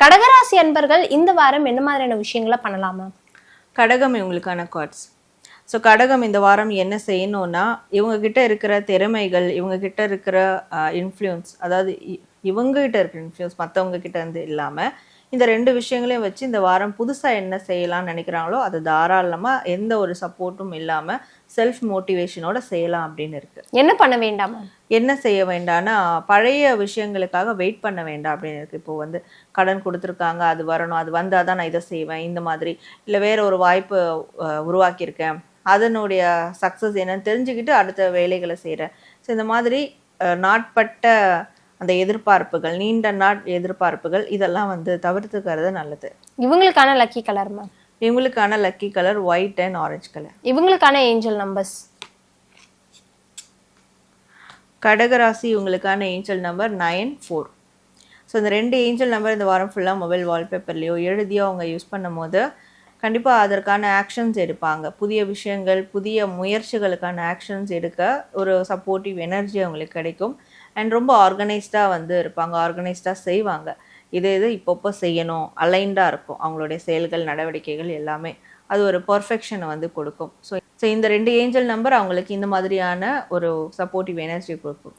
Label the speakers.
Speaker 1: கடகராசி அன்பர்கள் இந்த வாரம் என்ன மாதிரியான விஷயங்களை பண்ணலாமா?
Speaker 2: கடகம் இவங்களுக்கான கார்ட்ஸ் ஸோ கடகம் இந்த வாரம் என்ன செய்யணும்னா இவங்க கிட்ட இருக்கிற திறமைகள் இவங்க கிட்ட இருக்கிற இன்ஃப்ளூயன்ஸ் அதாவது இ- இவங்க கிட்ட இருக்கிற இன்ஃப்ளூயன்ஸ் மற்றவங்க கிட்ட இருந்து இல்லாமல் இந்த ரெண்டு விஷயங்களையும் வச்சு இந்த வாரம் புதுசாக என்ன செய்யலாம்னு நினைக்கிறாங்களோ அது தாராளமாக எந்த ஒரு சப்போர்ட்டும் இல்லாமல் செல்ஃப் மோட்டிவேஷனோட செய்யலாம் அப்படின்னு இருக்கு.
Speaker 1: என்ன பண்ண வேண்டாமா?
Speaker 2: என்ன செய்ய வேண்டாம்னா பழைய விஷயங்களுக்காக வெயிட் பண்ண வேண்டாம் அப்படின்னு இருக்கு. இப்போ வந்து கடன் கொடுத்துருக்காங்க அது வரணும் அது வந்தால் தான் நான் இதை செய்வேன் இந்த மாதிரி. இல்லை வேற ஒரு வாய்ப்பு உருவாக்கியிருக்கேன். அதனுடைய சக்ஸஸ் என்னன்னு தெரிஞ்சுக்கிட்டு அடுத்த வேலைகளை செய்கிறேன் ஸோ இந்த மாதிரி நாட்பட்ட அந்த எதிர்பார்ப்புகள் நீண்ட நாட் எதிர்பார்ப்புகள் இதெல்லாம் வந்து தவிர்த்துக்கிறது நல்லது.
Speaker 1: இவங்களுக்கான லக்கி கலர்மா
Speaker 2: இவங்களுக்கான lucky colour white and orange colour
Speaker 1: இவங்களுக்கான ஏஞ்சல் நம்பர்ஸ்
Speaker 2: கடகராசி இவங்களுக்கான angel number nine four so இந்த ரெண்டு ஏஞ்சல் நம்பர் இந்த வாரம் ஃபுல்லாக மொபைல் வால்பேப்பர்லேயோ எழுதியோ அவங்க யூஸ் பண்ணும்போது கண்டிப்பாக அதற்கான ஆக்ஷன்ஸ் எடுப்பாங்க. புதிய விஷயங்கள் புதிய முயற்சிகளுக்கான ஆக்ஷன்ஸ் எடுக்க ஒரு சப்போர்ட்டிவ் எனர்ஜி அவங்களுக்கு கிடைக்கும். அண்ட் ரொம்ப ஆர்கனைஸ்டாக வந்து இருப்பாங்க. ஆர்கனைஸ்டாக செய்வாங்க. இதை இது இப்பப்போ செய்யணும். அலைன்டாக இருக்கும். அவங்களுடைய செயல்கள் நடவடிக்கைகள் எல்லாமே. அது ஒரு பர்ஃபெக்ஷனை வந்து கொடுக்கும். ஸோ ஸோ இந்த ரெண்டு ஏஞ்சல் நம்பர் அவங்களுக்கு இந்த மாதிரியான ஒரு சப்போர்ட்டிவ் எனர்ஜி கொடுக்கும்.